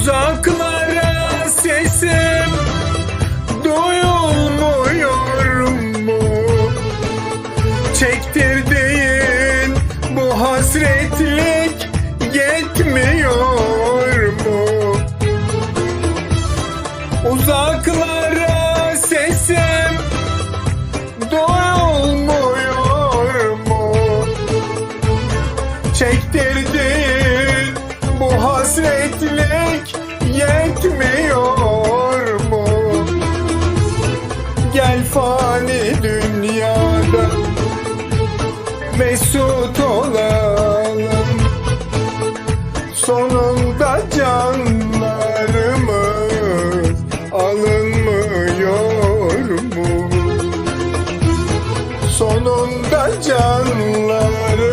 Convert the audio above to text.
Uzaklara sesim duyulmuyor mu? Çektirdiğin bu hasretlik yetmiyor mu? Uzaklara sesim duyulmuyor mu? Çektirdiğin bu hasretlik yetmiyor mu? Gel fani dünyada mesut olalım Sonunda canlarımız alınmıyor mu? Sonunda canlarımız